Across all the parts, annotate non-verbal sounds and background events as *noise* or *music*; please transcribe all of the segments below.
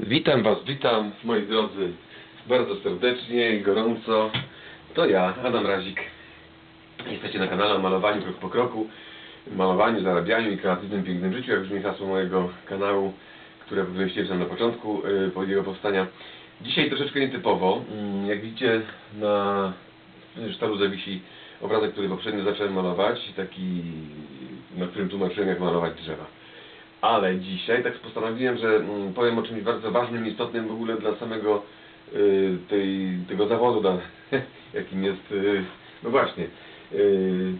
Witam Was, witam moi drodzy bardzo serdecznie i gorąco. To ja, Adam Razik. Jesteście na kanale o malowaniu krok po kroku, malowaniu, zarabianiu i kreatywnym, pięknym życiu, jak brzmi hasło mojego kanału, które wyświetlam na początku yy, jego powstania. Dzisiaj troszeczkę nietypowo. Mm, Jak widzicie na sztalu zawisi obrazek, który poprzednio zacząłem malować, taki, na którym tłumaczyłem jak malować drzewa. Ale dzisiaj tak postanowiłem, że mm, powiem o czymś bardzo ważnym, istotnym w ogóle dla samego y, tej, tego zawodu, dla, *laughs* jakim jest, y, no właśnie, y,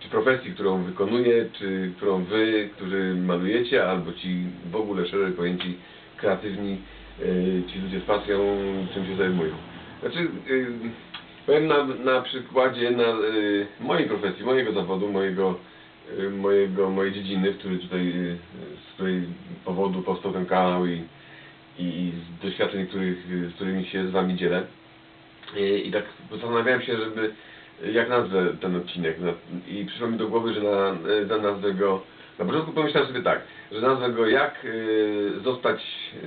czy profesji, którą wykonuję, czy którą wy, którzy malujecie, albo ci w ogóle szerzej pojęci kreatywni, ci ludzie z pasją, czym się zajmują. Znaczy, powiem na, na przykładzie na, mojej profesji, mojego zawodu, mojego mojego, mojej dziedziny, w której tutaj, y, z której powodu powstał ten kanał i, i z doświadczeń, których, y, z którymi się z Wami dzielę. I, i tak zastanawiałem się, żeby, jak nazwę ten odcinek i przyszło mi do głowy, że na, y, na nazwę go, na początku pomyślałem sobie tak, że nazwę go jak y, zostać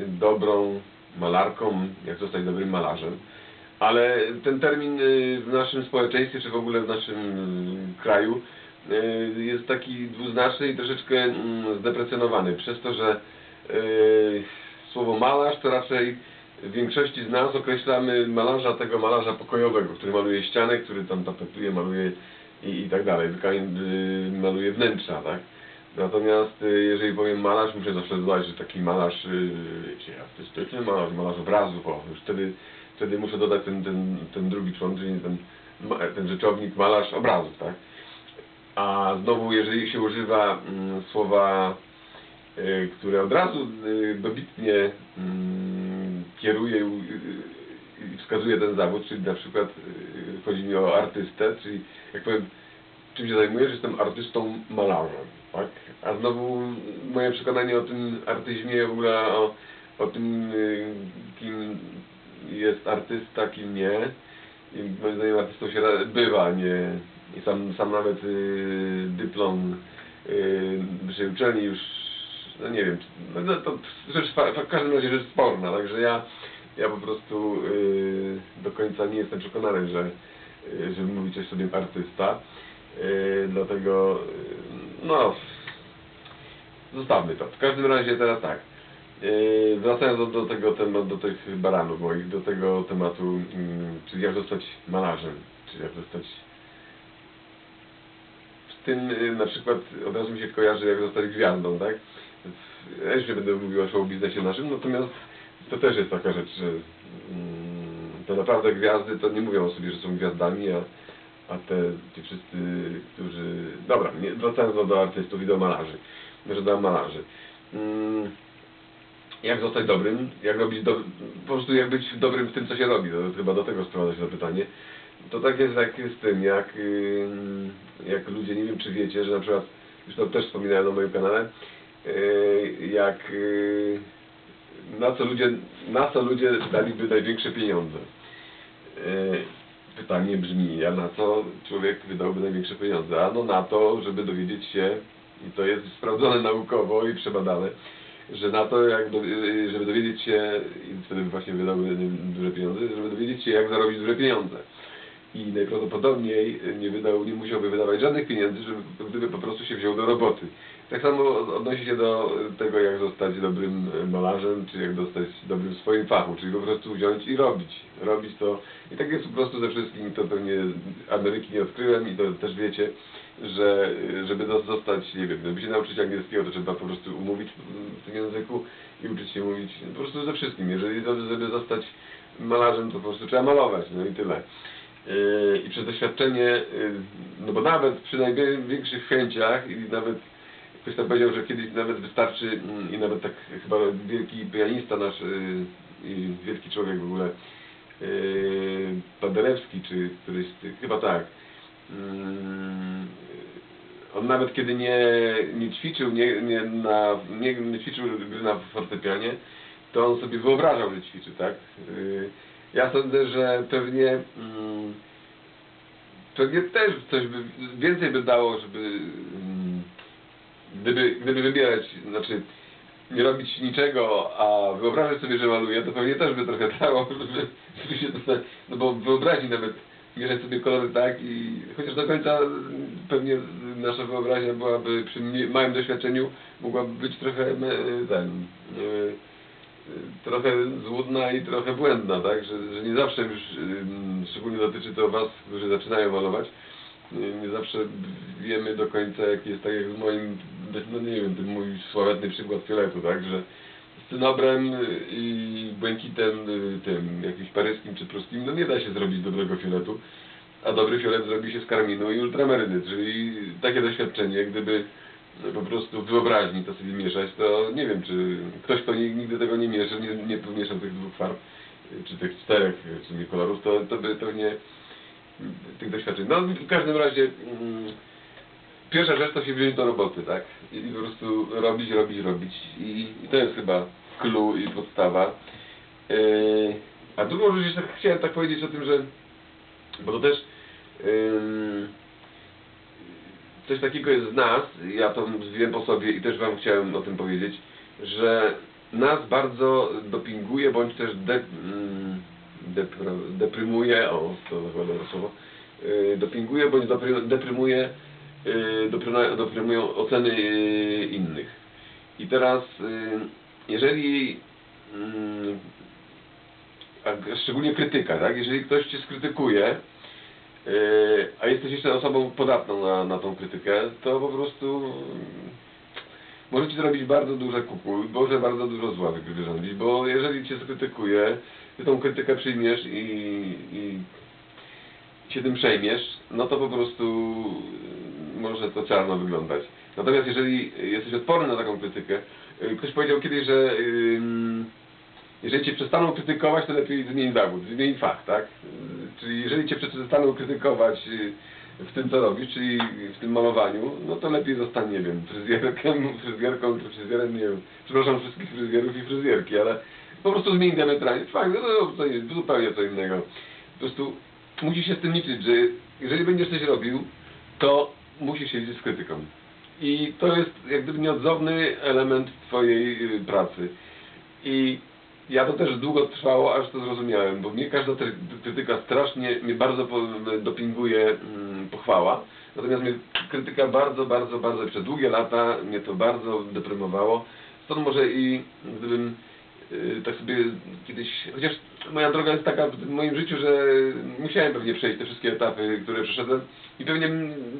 dobrą malarką, jak zostać dobrym malarzem. Ale ten termin y, w naszym społeczeństwie, czy w ogóle w naszym y, kraju y, jest taki dwuznaczny i troszeczkę mm, zdeprecjonowany. Przez to, że y, słowo malarz to raczej w większości z nas określamy malarza, tego malarza pokojowego, który maluje ścianę, który tam tapetuje, maluje i, i tak dalej, y, maluje wnętrza, tak? Natomiast y, jeżeli powiem malarz, muszę zawsze dodać, że taki malarz, y, wiecie, artystyczny malarz, malarz obrazów, o, już wtedy, wtedy muszę dodać ten, ten, ten drugi człon, czyli ten, ten rzeczownik malarz obrazów, tak? A znowu, jeżeli się używa mm, słowa, y, które od razu y, dobitnie mm, kieruje i- i- wskazuje ten zawód, czyli na przykład y, chodzi mi o artystę, czyli jak powiem, czym się zajmujesz, jestem artystą malarzem, tak? A znowu moje przekonanie o tym artyzmie, w ogóle o, o tym, y, kim jest artysta, kim nie. I moim zdaniem artystą się bywa, nie. I sam, sam nawet y, dyplom y, uczelni już, no nie wiem, czy- no, to rzecz, w każdym razie rzecz sporna, także ja, ja po prostu y, do końca nie jestem przekonany, że y, żeby mówić o sobie artysta. Y, dlatego, y, no, zostawmy to. W każdym razie teraz tak. Yy, wracając do, do tego tematu, do tych baranów moich, do tego tematu, mm, czyli jak zostać malarzem, czy jak zostać tym y, na przykład od razu mi się kojarzy jak zostać gwiazdą, tak? Więc Ja będę mówił o show biznesie naszym, natomiast to też jest taka rzecz, że mm, te naprawdę gwiazdy to nie mówią o sobie, że są gwiazdami, a, a te ci wszyscy, którzy... Dobra, nie, wracając do, do artystów i do malarzy, że do malarzy. Mm, jak zostać dobrym, jak robić do, po prostu jak być dobrym w tym, co się robi, to chyba do tego sprowadza się to pytanie. To tak jest jak z tym, jak, ym, jak ludzie, nie wiem czy wiecie, że na przykład, już to też wspominałem na moim kanale, yy, jak yy, na co ludzie, na co ludzie daliby największe pieniądze. Pytanie brzmi, a na co człowiek wydałby największe pieniądze? Ano na to, żeby dowiedzieć się, i to jest sprawdzone naukowo i przebadane, że na to, jak do, y, żeby dowiedzieć się, i wtedy właśnie wydałby duże pieniądze, żeby dowiedzieć się, jak zarobić duże pieniądze. I najprawdopodobniej nie wydał, nie musiałby wydawać żadnych pieniędzy, żeby, gdyby po prostu się wziął do roboty. Tak samo odnosi się do tego, jak zostać dobrym malarzem, czy jak zostać dobrym w swoim fachu, czyli po prostu wziąć i robić. Robić to. I tak jest po prostu ze wszystkim, to pewnie Ameryki nie odkryłem i to też wiecie, że żeby zostać, nie wiem, żeby się nauczyć angielskiego, to trzeba po prostu umówić w tym języku i uczyć się mówić po prostu ze wszystkim. Jeżeli żeby zostać malarzem, to po prostu trzeba malować, no i tyle. Yy, I przez doświadczenie, yy, no bo nawet przy największych chęciach i nawet ktoś tam powiedział, że kiedyś nawet wystarczy mm, i nawet tak chyba wielki pianista nasz yy, i wielki człowiek w ogóle Paderewski, czy któryś z tych, chyba tak. On nawet kiedy nie, nie ćwiczył, nie, nie, na, nie, nie ćwiczył gry na fortepianie, to on sobie wyobrażał, że ćwiczy, tak? Ja sądzę, że pewnie mm, pewnie też coś by, więcej by dało, żeby mm, gdyby, gdyby wybierać, znaczy nie robić niczego, a wyobrażać sobie, że maluje, to pewnie też by trochę trwało, *laughs* żeby, żeby się to, no bo wyobraźni nawet mieszać sobie kolory tak i chociaż do końca pewnie nasza wyobraźnia byłaby przy małym doświadczeniu mogłaby być trochę ten e, trochę złudna i trochę błędna, tak? Że, że nie zawsze już, szczególnie dotyczy to Was, którzy zaczynają malować, y, nie zawsze wiemy do końca, jaki jest, tak jak w moim, no nie wiem, ten mój sławetny przykład fioletu, tak? Że z cynobrem y, i błękitem y, tym, jakimś paryskim czy pruskim, no nie da się zrobić dobrego fioletu, a dobry fiolet zrobi się z karminu i ultramaryny, czyli takie doświadczenie, gdyby po prostu wyobraźni to sobie mieszać, to nie wiem, czy ktoś, kto ni- nigdy tego nie miesza, nie, nie pomieszał tych dwóch farb, czy tych czterech, czy nie kolorów, to, to by pewnie tych doświadczeń. No w każdym razie mm, pierwsza rzecz to się wziąć do roboty, tak? I po prostu robić, robić, robić. I, i to jest chyba clue i podstawa. Yy, a drugą rzecz jeszcze chciałem tak powiedzieć o tym, że bo to też ym, coś takiego jest z nas, ja to wiem po sobie i też Wam chciałem o tym powiedzieć, że nas bardzo dopinguje, bądź też de, mm, deprymuje, o to dobre słowo, yy, dopinguje, bądź deprymuje, yy, dopryna- oceny yy, innych. I teraz, jeżeli mm, a szczególnie krytyka, tak? Jeżeli ktoś Cię skrytykuje, Yy, a jesteś jeszcze osobą podatną na, na tą krytykę, to po prostu mm, może ci zrobić bardzo duże kuku, może bardzo dużo zła wy- wyrządzić, bo jeżeli cię skrytykuje, ty tą krytykę przyjmiesz i, i się tym przejmiesz, no to po prostu yy, może to czarno wyglądać. Natomiast jeżeli jesteś odporny na taką krytykę, yy, ktoś powiedział kiedyś, że ym, jeżeli cię przestaną krytykować, to lepiej zmień zawód, zmień fach, tak? Czyli jeżeli cię przestaną krytykować yy, w tym, co robisz, czyli w tym malowaniu, no to lepiej zostań, nie wiem, fryzjerkiem, fryzjerką czy fryzjerem, nie wiem. Przepraszam wszystkich fryzjerów i fryzjerki, ale po prostu zmień diametralnie. Fakt, no to jest, zupełnie co innego. Po prostu musisz się z tym liczyć, że jeżeli będziesz coś robił, to musisz się liczyć z krytyką. I to jest jak gdyby nieodzowny element twojej yy, pracy. I ja to też długo trwało, aż to zrozumiałem, bo mnie każda krytyka strasznie, mnie bardzo dopinguje mm, pochwała. Natomiast mnie krytyka bardzo, bardzo, bardzo przez długie lata mnie to bardzo deprymowało. Stąd może i gdybym y, tak sobie kiedyś, chociaż moja droga jest taka w moim życiu, że musiałem pewnie przejść te wszystkie etapy, które przeszedłem i pewnie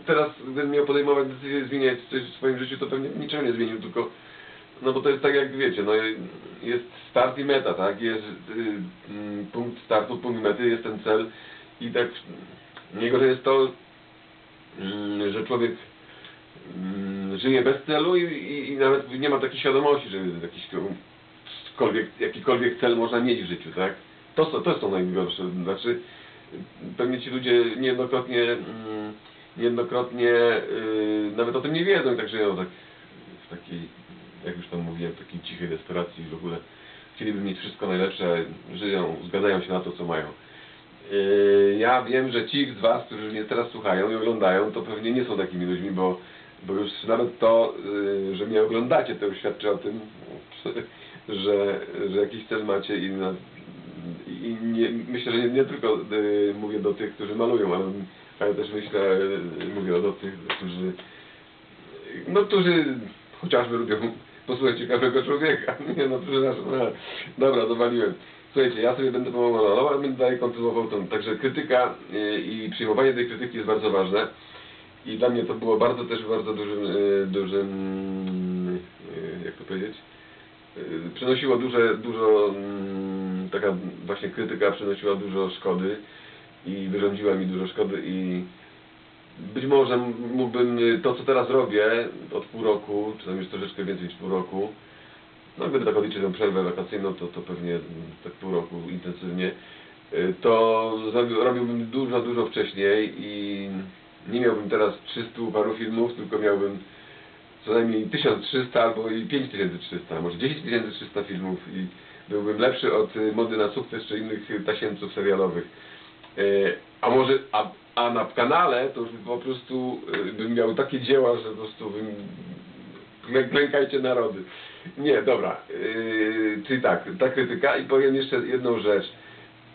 teraz, gdybym miał podejmować decyzję zmieniać coś w swoim życiu, to pewnie niczego nie zmienił, tylko no bo to jest tak jak wiecie, no jest start i meta, tak? Jest y, mm, punkt startu, punkt mety, jest ten cel i tak najgorzej jest to, mm, że człowiek mm, żyje bez celu i, i, i nawet nie ma takiej świadomości, że jakiś jakikolwiek, cel można mieć w życiu, tak? To, są- to to najgorsze, znaczy pewnie ci ludzie niejednokrotnie niejednokrotnie y, nawet o tym nie wiedzą i tak żyją tak w takiej, jak już tam mówiłem, takiej cichej desperacji w ogóle chcieliby mieć wszystko najlepsze, żyją, zgadzają się na to, co mają. Yy, Ja wiem, że ci z Was, którzy mnie teraz słuchają i oglądają, to pewnie nie są takimi ludźmi, bo, bo już nawet to, yy, że mnie oglądacie, to już świadczy o tym, *laughs* że, że jakiś cel macie i, na, i nie, myślę, że nie, nie tylko yy, mówię do tych, którzy malują, ale, ale też myślę, mówię do tych, którzy no, którzy chociażby lubią posłuchać ciekawego człowieka. *laughs* Nie no, przepraszam. Dobra, dowaliłem. Słuchajcie, ja sobie będę pomalował, ale będę dalej kontynuował tą. Także krytyka y, i przyjmowanie tej krytyki jest bardzo ważne. I dla mnie to było bardzo też bardzo dużym, y, dużym y, jak to powiedzieć, przynosiło duże, dużo, mm, taka właśnie krytyka przynosiła dużo szkody i wyrządziła mi dużo szkody i być może mógłbym y, to, co teraz robię od pół roku, czy tam już troszeczkę więcej niż pół roku, no gdyby tak odliczyć tę przerwę wakacyjną, to, to pewnie mm, tak pół roku intensywnie, y, to robiłbym dużo, dużo wcześniej i nie miałbym teraz 300 paru filmów, tylko miałbym co najmniej 1300 albo i 5300, może 10300 filmów i byłbym lepszy od y, mody na sukces czy innych tasiemców serialowych. A może, a, a na kanale to po prostu y, bym miał takie dzieła, że po prostu bym, klę- klękajcie narody. Nie, dobra. Yy, czyli tak, ta krytyka i powiem jeszcze jedną rzecz.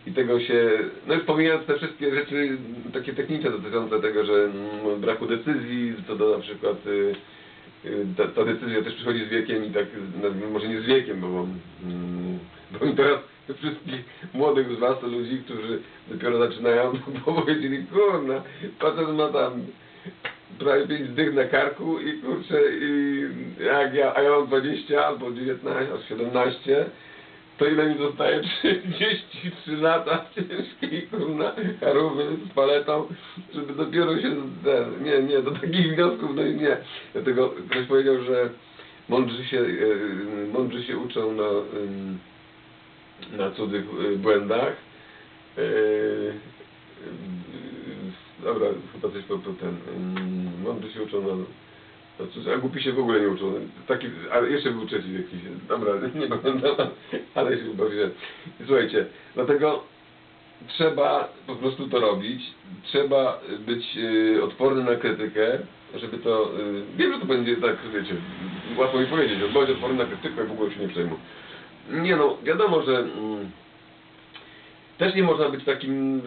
I tego się, no już pomijając te wszystkie rzeczy takie techniczne dotyczące tego, że mm, braku decyzji, co do na przykład y, y, ta, ta decyzja też przychodzi z wiekiem i tak, nazwijmy, może nie z wiekiem, bo, mm, bo teraz wszystkich młodych z was, ludzi, którzy dopiero zaczynają, *laughs* to powiedzieli, kurna, facet ma tam prawie 5 dych na karku i kurczę, i jak ja, a ja mam 20 albo 19, albo 17, to ile mi zostaje? *laughs* 33 lata ciężkiej kurna charówy z paletą, żeby dopiero się, nie, nie, do takich wniosków, no i nie. Dlatego ktoś powiedział, że mądrzy się, e, mądrzy się uczą ym, na cudzych y, błędach. E, y, Dobra, chyba coś po, ten. ym, Mądrzy się uczą na. A głupi się w ogóle nie uczą. Taki, ale jeszcze był trzeci jakiś. Dobra, *laughs* nie pamiętam, ale się. I Słuchajcie, dlatego trzeba po prostu to robić. Trzeba być y, odporny na krytykę, żeby to. Y, wiem, że to będzie tak, wiecie, łatwo mi powiedzieć, że bądź odporny na krytykę, w ogóle się nie przejmuj. Nie no, wiadomo, że mm, też nie można być takim,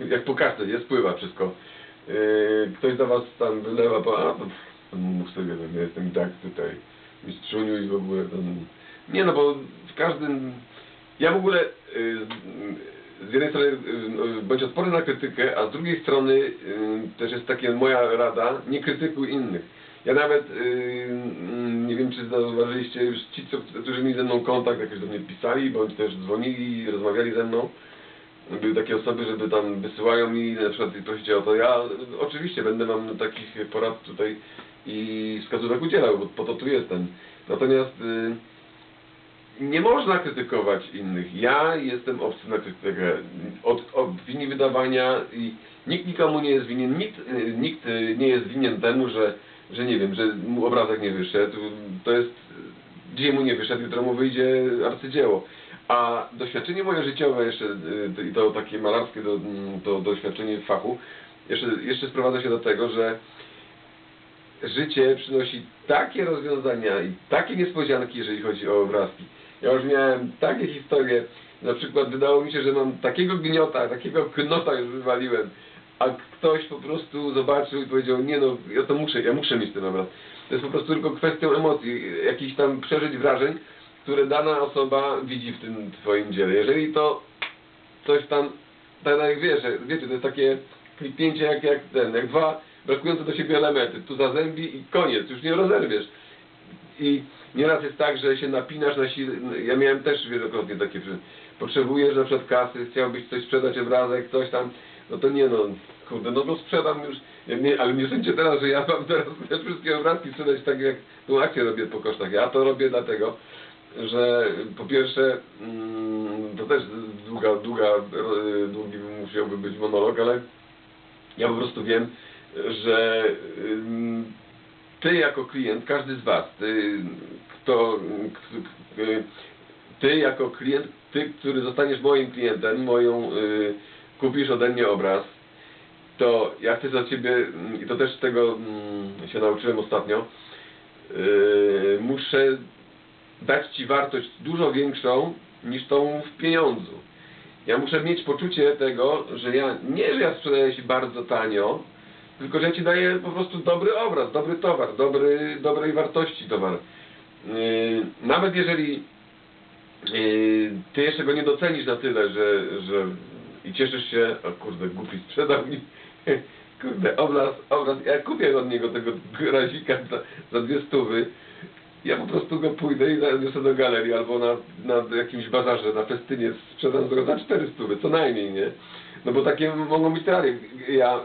y, *laughs* jak po kaszce, nie spływa wszystko. Y, Ktoś do was tam wylewa, po, a to to mów sobie, no, ja jestem i tak tutaj mistrzuniu i w ogóle. Nie no, bo w każdym... Ja w ogóle y, z jednej strony y, bądź odporny na krytykę, a z drugiej strony y, też jest taka moja rada, nie krytykuj innych. Ja nawet, y, mm, nie wiem czy zauważyliście już ci, co, którzy mieli ze mną kontakt, jakoś do mnie pisali, bądź też dzwonili rozmawiali ze mną, były takie osoby, żeby tam wysyłają mi na przykład i prosicie o to, ja oczywiście będę wam takich porad tutaj i wskazówek udzielał, bo po to tu jestem. Natomiast y, nie można krytykować innych. Ja jestem obcy na krytykę. Od, od wydawania i nikt nikomu nie jest winien, nikt, y, nikt y, nie jest winien temu, że, że nie wiem, że mu obrazek nie wyszedł. To jest, dzisiaj mu nie wyszedł, jutro mu wyjdzie arcydzieło. A doświadczenie moje życiowe jeszcze, y, i to takie malarskie do, to doświadczenie w fachu, jeszcze, jeszcze sprowadza się do tego, że życie przynosi takie rozwiązania i takie niespodzianki, jeżeli chodzi o obrazki. Ja już miałem takie historie, na przykład wydało mi się, że mam takiego gniota, takiego knota już wywaliłem, a ktoś po prostu zobaczył i powiedział, nie no, ja to muszę, ja muszę mieć ten obraz. To jest po prostu tylko kwestią emocji, jakichś tam przeżyć wrażeń, które dana osoba widzi w tym twoim dziele. Jeżeli to coś tam, tak jak wiesz, wiecie, to jest takie kliknięcie jak, jak ten, jak dwa brakujące do siebie elementy, tu zazębi i koniec, już nie rozerwiesz. I nieraz jest tak, że się napinasz na siłę, ja miałem też wielokrotnie takie, że potrzebujesz na przykład kasy, chciałbyś coś sprzedać, obrazek, coś tam, no to nie no, kurde, no to sprzedam już, nie, ale nie sądźcie teraz, że ja mam teraz te wszystkie obrazki sprzedać tak jak tą akcję robię po kosztach. Ja to robię dlatego, że po pierwsze, mm, to też długa, długa, e, długi musiałby być monolog, ale ja po prostu wiem, że ym, ty jako klient, każdy z was, ty, kto, k- ty jako klient, ty, który zostaniesz moim klientem, moją, y, kupisz ode mnie obraz, to ja chcę za ciebie, mm, i to też tego mm, się nauczyłem ostatnio, y, muszę dać ci wartość dużo większą niż tą w pieniądzu. Ja muszę mieć poczucie tego, że ja nie, że ja sprzedaję się bardzo tanio, tylko że ja ci daję po prostu dobry obraz, dobry towar, dobry, dobrej wartości towar. Yy, nawet jeżeli yy, ty jeszcze go nie docenisz na tyle, że, że i cieszysz się, o kurde, głupi sprzedał mi, *laughs* kurde, obraz, obraz, ja kupię od niego tego razika za, za dwie stówy, ja po prostu go pójdę i zaniosę do galerii albo na, na jakimś bazarze, na festynie sprzedam go za 400, co najmniej, nie? No bo takie mogą być teorie. Ja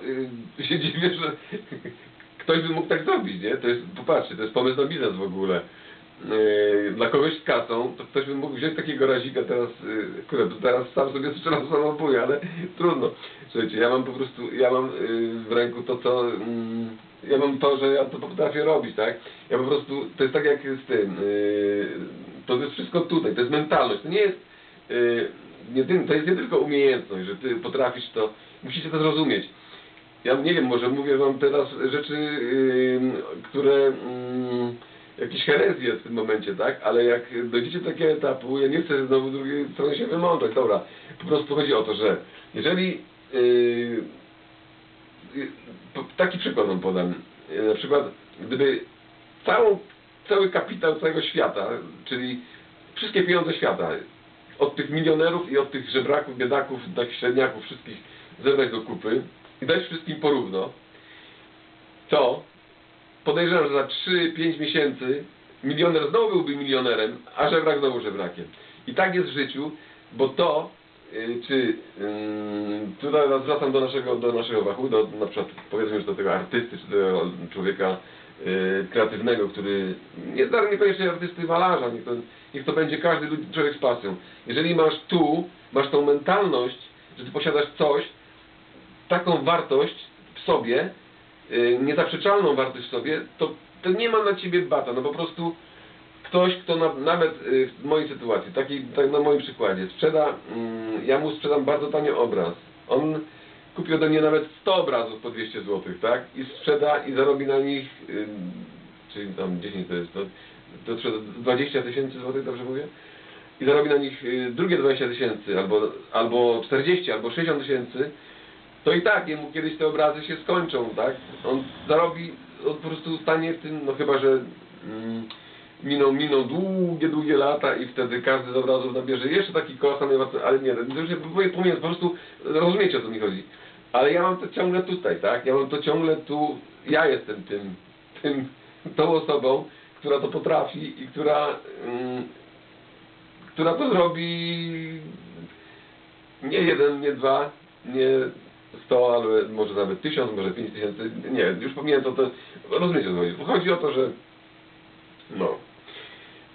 y, się dziwię, że *laughs* ktoś by mógł tak zrobić, nie? To jest, popatrzcie, to jest pomysł na biznes w ogóle. Yy, dla kogoś z kasą, to ktoś by mógł wziąć takiego razika teraz, yy, kurde, teraz sam sobie strzelam *laughs* samobój, ale trudno. Słuchajcie, ja mam po prostu, ja mam yy, w ręku to, co, mm, ja mam to, że ja to potrafię robić, tak? Ja po prostu, to jest tak jak z tym, to jest wszystko tutaj, to jest mentalność, to nie jest, nie, to jest nie tylko umiejętność, że ty potrafisz to, musicie to zrozumieć. Ja nie wiem, może mówię wam teraz rzeczy, które... jakieś herezje w tym momencie, tak? Ale jak dojdziecie do takiego etapu, ja nie chcę znowu drugiej strony się wymądrzać, dobra. Po prostu chodzi o to, że jeżeli yy, taki przykład wam podam. Yy, Na przykład, gdyby całą, cały kapitał całego świata, czyli wszystkie pieniądze świata, od tych milionerów i od tych żebraków, biedaków, takich średniaków, wszystkich zebrać do kupy i dać wszystkim porówno, to podejrzewam, że za 3-5 miesięcy milioner znowu byłby milionerem, a żebrak znowu żebrakiem. I tak jest w życiu, bo to, y, czy y, tutaj zwracam do naszego, do naszego wachu, do na przykład powiedzmy już do tego artysty, czy do człowieka y, kreatywnego, który nie zdarł niekoniecznie artysty malarza, niech to, niech to będzie każdy człowiek z pasją. Jeżeli masz tu, masz tą mentalność, że ty posiadasz coś, taką wartość w sobie, niezaprzeczalną wartość w sobie, to, to nie ma na ciebie bata. No po prostu ktoś, kto na, nawet y, w mojej sytuacji, taki, tak na moim przykładzie, sprzeda, mm, ja mu sprzedam bardzo tanio obraz. On kupi ode mnie nawet 100 obrazów po 200 zł, tak? I sprzeda i zarobi na nich, y, czyli tam 10 to jest, to, to sprzeda 20 tysięcy złotych, dobrze mówię? I zarobi na nich y, drugie 20 tysięcy, albo, albo 40, albo 60 tysięcy, to i tak jemu kiedyś te obrazy się skończą, tak? On zarobi, on po prostu stanie w tym, no chyba, że mm, miną, miną długie, długie lata i wtedy każdy z obrazów nabierze jeszcze taki kolosalny ale nie, to już nie pomijam, po prostu rozumiecie o co mi chodzi. Ale ja mam to ciągle tutaj, tak? Ja mam to ciągle tu, ja jestem tym, tym, tą osobą, która to potrafi i która, mm, która to zrobi nie jeden, nie dwa, nie sto, ale może nawet tysiąc, może pięć tysięcy, nie, już pomijam to, to rozumiecie co chodzi. Chodzi o to, że no.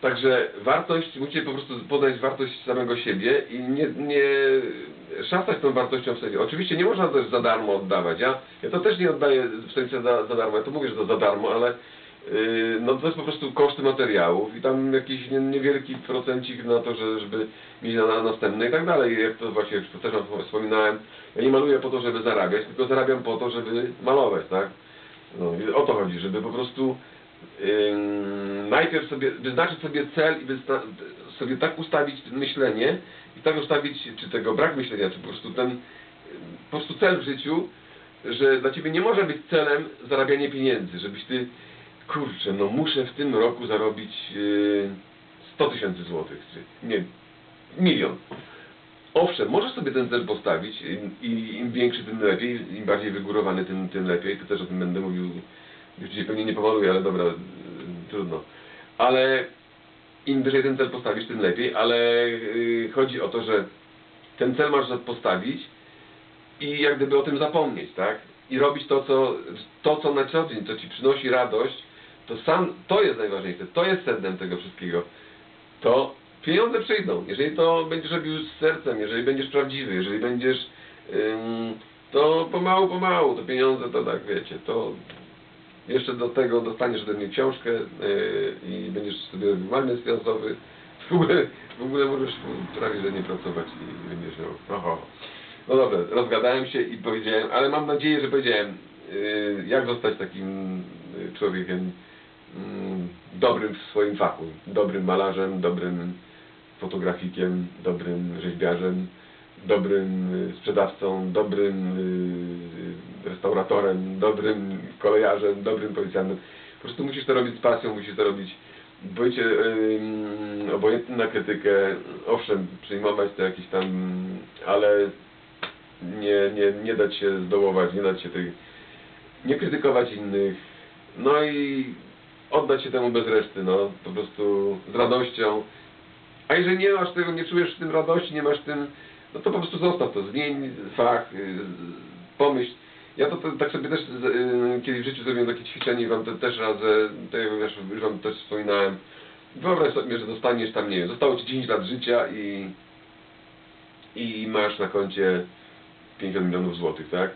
Także wartość, musicie po prostu poznać wartość samego siebie i nie, nie szastać tą wartością w sobie. Oczywiście nie można też za darmo oddawać. Ja, ja to też nie oddaję w sensie za, za darmo. Ja to mówię, że to za darmo, ale no to jest po prostu koszty materiałów i tam jakiś nie, niewielki procencik na to, że, żeby mieć na, na następne i tak dalej. Jak to właśnie już też wspominałem, ja nie maluję po to, żeby zarabiać, tylko zarabiam po to, żeby malować, tak? No, o to chodzi, żeby po prostu ym, najpierw sobie wyznaczyć sobie cel i sobie tak ustawić myślenie i tak ustawić, czy tego brak myślenia, czy po prostu ten po prostu cel w życiu, że dla Ciebie nie może być celem zarabianie pieniędzy, żebyś Ty, kurczę, no muszę w tym roku zarobić yy, 100 tysięcy złotych, czy nie, milion. Owszem, możesz sobie ten cel postawić i, i im większy, tym lepiej, im bardziej wygórowany, tym, tym lepiej. To też o tym będę mówił, już dzisiaj pewnie nie pomaluję, ale dobra, y, trudno. Ale im wyżej ten cel postawisz, tym lepiej, ale chodzi o to, że ten cel masz postawić i jak gdyby o tym zapomnieć, tak? I robić to, co, to, co na co dzień, co ci przynosi radość, to sam, to jest najważniejsze, to jest sednem tego wszystkiego. To pieniądze przyjdą. Jeżeli to będziesz robił z sercem, jeżeli będziesz prawdziwy, jeżeli będziesz, ym, to pomału, pomału, to pieniądze to tak, wiecie, to jeszcze do tego dostaniesz ode mnie książkę yy, i będziesz sobie robił marny finansowy. W ogóle, w ogóle możesz prawie, że nie pracować i będziesz miał, oho. No dobra, rozgadałem się i powiedziałem, ale mam nadzieję, że powiedziałem, yy, jak zostać takim yy, człowiekiem dobrym w swoim fachu, dobrym malarzem, dobrym fotografikiem, dobrym rzeźbiarzem, dobrym y, sprzedawcą, dobrym y, restauratorem, dobrym kolejarzem, dobrym policjantem. Po prostu musisz to robić z pasją, musisz to robić bycie yy, obojętny na krytykę, owszem, przyjmować to jakieś tam, ale nie, nie, nie dać się zdołować, nie dać się tych, nie krytykować innych, no i oddać się temu bez reszty, no, po prostu z radością. A jeżeli nie masz tego, nie czujesz w tym radości, nie masz w tym, no to po prostu zostaw to, zmień fach, yy, pomyśl. Ja to, to tak sobie też yy, kiedyś w życiu zrobiłem takie ćwiczenie i wam to też radzę, tak jak wiesz, już wam też wspominałem. Wyobraź sobie, że dostaniesz tam, nie wiem, zostało ci 10 lat życia i, i masz na koncie 50 milionów złotych, tak?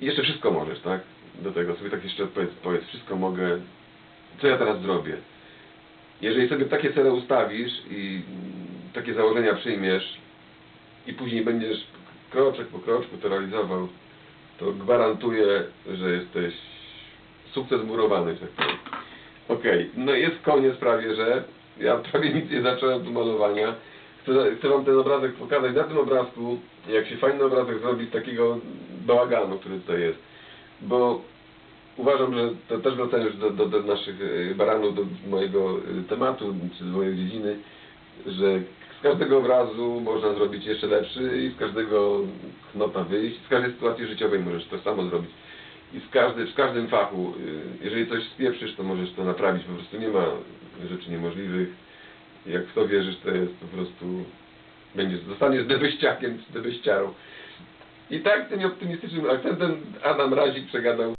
I jeszcze wszystko możesz, tak? Do tego sobie tak jeszcze odpowiedz, powiedz, wszystko mogę, co ja teraz zrobię? Jeżeli sobie takie cele ustawisz i takie założenia przyjmiesz i później będziesz kroczek po kroczku to realizował, to gwarantuję, że jesteś sukces murowany, tak. Okej, no jest koniec prawie, że ja *laughs* prawie nic nie zacząłem do malowania. Chcę, chcę wam ten obrazek pokazać. Na tym obrazku, jak się fajny obrazek zrobi z takiego bałaganu, który tutaj jest. Bo uważam, że to też wracając do, do, do naszych e, baranów, do mojego e, tematu, czy do mojej dziedziny, że z każdego obrazu można zrobić jeszcze lepszy i z każdego knota wyjść, z każdej sytuacji życiowej możesz to samo zrobić. I w, każdy, w każdym fachu, y, jeżeli coś spieprzysz, to możesz to naprawić. Po prostu nie ma rzeczy niemożliwych. Jak w to wierzysz, to jest po prostu... Będziesz, zostaniesz debeściakiem czy debeściarą. I tak tym optymistycznym akcentem Adam Razik przegadał